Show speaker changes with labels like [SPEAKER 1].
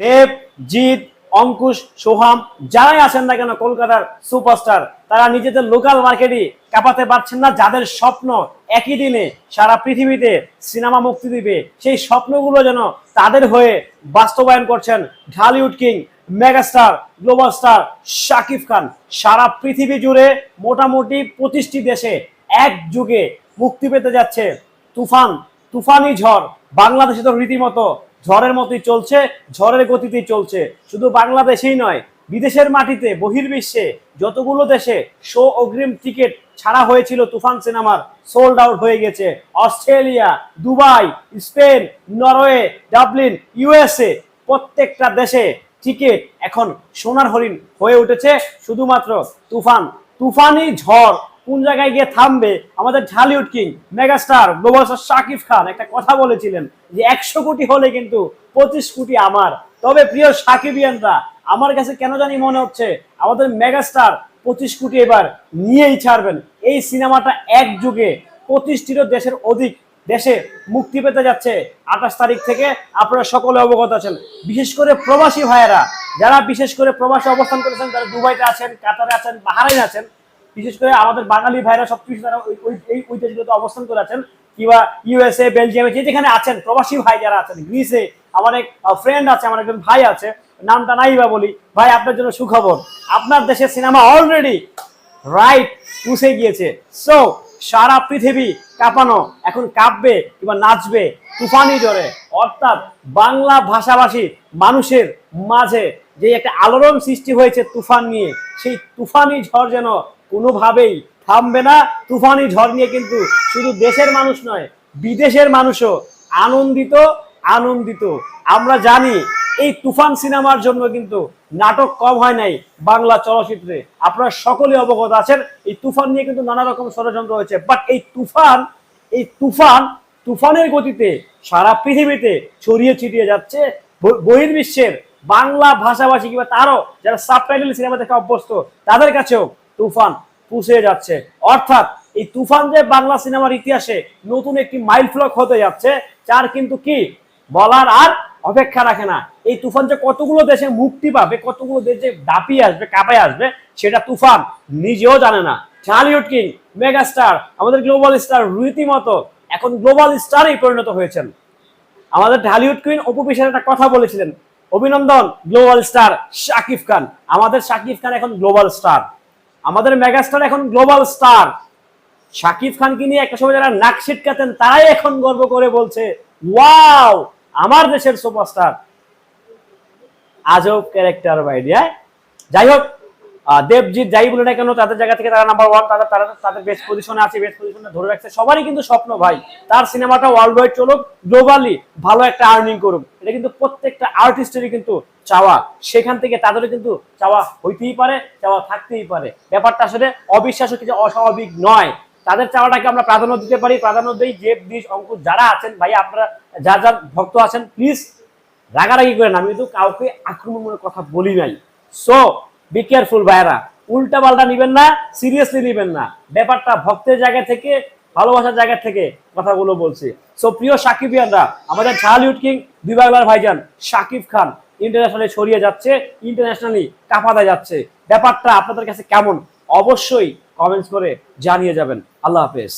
[SPEAKER 1] দেব জিৎ অঙ্কুশ, সোহাম যারাই আছেন না কেন কলকাতার সুপারস্টার, তারা নিজেদের লোকাল মার্কেটই কাঁপাতে পারছেন না। যাদের স্বপ্ন একই দিনে সারা পৃথিবীতে সিনেমা মুক্তি দিবে, সেই স্বপ্নগুলো যেন তাদের হয়ে বাস্তবায়ন করছেন Dhallywood king megastar global star Shakib Khan. সারা পৃথিবী জুড়ে মোটামুটি পঁচিশটি দেশে এক যুগে মুক্তি পেতে যাচ্ছে তুফান, তুফানি ঝড়। বাংলাদেশে তো রীতিমতো ঝড়ের মতোই চলছে, ঝড়ের গতিতেই চলছে। শুধু বাংলাদেশেই নয়, বিদেশের মাটিতে, বহির্বিশ্বে যতগুলো দেশে শো অগ্রিম টিকিট ছাড়া হয়েছিল তুফান সিনেমার সোল্ড আউট হয়ে গেছে। Australia, Dubai, Spain, Norway, Dublin, USA, প্রত্যেকটা দেশে টিকিট এখন সোনার হরিণ হয়ে উঠেছে। শুধুমাত্র তুফান তুফানি ঝড়। কোন জায়গায় গিয়ে থামবে? আমাদের Dhallywood king, megastar global Shakib Khan একটা কথা বলেছিলেন যে একশো কোটি হলে কিন্তু পঁচিশ কোটি আমার। তবে প্রিয় সাকিবিয়ানরা, আমার কাছে কেন জানি মনে হচ্ছে আমাদের মেগাস্টার পঁচিশ কোটি এবার নিয়েই ছাড়বেন। এই সিনেমাটা এক যুগে পঁচিশটিরও দেশের অধিক দেশে মুক্তি পেতে যাচ্ছে আঠাশ তারিখ থেকে। আপনারা সকলে অবগত আছেন। বিশেষ করে প্রবাসী ভাইয়েরা, যারা বিশেষ করে প্রবাসী অবস্থান করেছেন, তারা দুবাইতে আছেন, কাতারে আছেন, বাহারাইন আছেন বিশেষ করে আমাদের বাঙালি ভাইরা সবকিছু তারা ওই- দেশগুলোতে অবস্থান করে আছেন। কিংবা ইউএসএ বেলজিয়ামে যে যেখানে আছেন, প্রবাসী ভাই যারা আছেন, গ্রিসে আমার এক ফ্রেন্ড আছে, আমার একজন ভাই আছে, নামটা নাই বা বলি। ভাই, আপনার জন্য সুখবর, আপনার দেশের সিনেমা অলরেডি রাইট পুষে গিয়েছে। সো সারা পৃথিবী কাঁপানো, এখন কাঁপবে কিংবা নাচবে তুফানি জোরে। অর্থাৎ বাংলা ভাষাভাষী মানুষের মাঝে যে একটা আলোড়ন সৃষ্টি হয়েছে তুফান নিয়ে, সেই তুফানি ঝড় যেন কোনোভাবেই থামবে না। তুফানি ঝড় নিয়ে কিন্তু শুধু দেশের মানুষ নয়, বিদেশের মানুষও আনন্দিত আনন্দিত। আমরা জানি এই তুফান সিনেমার জন্য কিন্তু নাটক কম হয় নাই বাংলা চলচ্চিত্রে। আপনারা সকলে অবগত আছেন, এই তুফান নিয়ে কিন্তু নানা রকম ষড়যন্ত্র হয়েছে। বাট এই তুফান এই তুফান, তুফানের গতিতে সারা পৃথিবীতে ছড়িয়ে ছিটিয়ে যাচ্ছে। বহির্বিশ্বের বাংলা ভাষাভাষী কিংবা তারও যারা সাবটাইটেল সিনেমা দেখে অভ্যস্ত, তাদের কাছেও তুফান পুষে যাচ্ছে। অর্থাৎ এই তুফান যে বাংলা সিনেমার ইতিহাসে নতুন একটি মাইল ফ্লক হতে যাচ্ছে, যার কিন্তু কি বলার আর অপেক্ষা রাখে না। এই তুফান যে কতগুলো দেশে মুক্তি পাবে, কতগুলো দেশ দাপিয়ে আসবে, কাঁপায় আসবে, সেটা তুফান নিজেও জানে না। ঢালিউড কিং মেগা স্টার আমাদের গ্লোবাল স্টার রীতিমতো এখন গ্লোবাল স্টারেই পরিণত হয়েছেন। আমাদের ঢালিউড কুইন অপু বিশ্বাস একটা কথা বলেছিলেন, অভিনন্দন গ্লোবাল স্টার শাকিব খান। আমাদের শাকিব খান এখন গ্লোবাল স্টার। আমাদের মেগাস্টার এখন গ্লোবাল স্টার। শাকিব খানকে নিয়ে একটা সময় যারা নাক ছিটকাতেন, তারাই এখন গর্ব করে বলছে, ওয়াও, আমার দেশের সুপারস্টার। আজব ক্যারেক্টার বাইডিয়া যাই হোক দেবজিৎ যাই বলে না কেন, তাদের জায়গা থেকে তারা নাম্বার ওয়ান তাদের, তারা, তাদের বেস্ট পজিশনে আছে বেস্ট পজিশনে ধরে রাখছে। সবারই কিন্তু স্বপ্ন ভাই, তার সিনেমাটা ওয়ার্ল্ড ওয়াইড চলুক গ্লোবালি ভালো একটা আর্নিং করুক। এটা কিন্তু প্রত্যেকটা আর্টিস্টেরই কিন্তু চাওয়া। সেখান থেকে তাদেরও কিন্তু চাওয়া হইতেই পারে, চাওয়া থাকতেই পারে। ব্যাপারটা আসলে অবিশ্বাস্য কিছু অস্বাভাবিক নয়। তাদের চাওয়াটাকে আমরা প্রাধান্য দিতে পারি, প্রাধান্য দিই। যে বীজ অঙ্কুশ যারা আছেন, ভাই, আপনারা যার যার ভক্ত আছেন প্লিজ রাগারাগি করেন। আমি কিন্তু কাউকে আক্রমণমূলক কথা বলি নাই। সো বি কেয়ারফুল ভাইরা উল্টা পাল্টা নিবেন না সিরিয়াসলি নিবেন না। ব্যাপারটা ভক্তের জায়গা থেকে, ভালোবাসার জায়গা থেকে কথাগুলো বলছি। সো প্রিয় সাকিবিয়ানরা, আমাদের ঢালিউড কিং বাংলার ভাইজান সাকিব খান ইন্টারন্যাশনালি ছড়িয়ে যাচ্ছে ইন্টারন্যাশনালি কাঁপাতে যাচ্ছে। ব্যাপারটা আপনাদের কাছে কেমন? অবশ্যই কমেন্টস করে জানিয়ে যাবেন। আল্লাহ হাফেজ।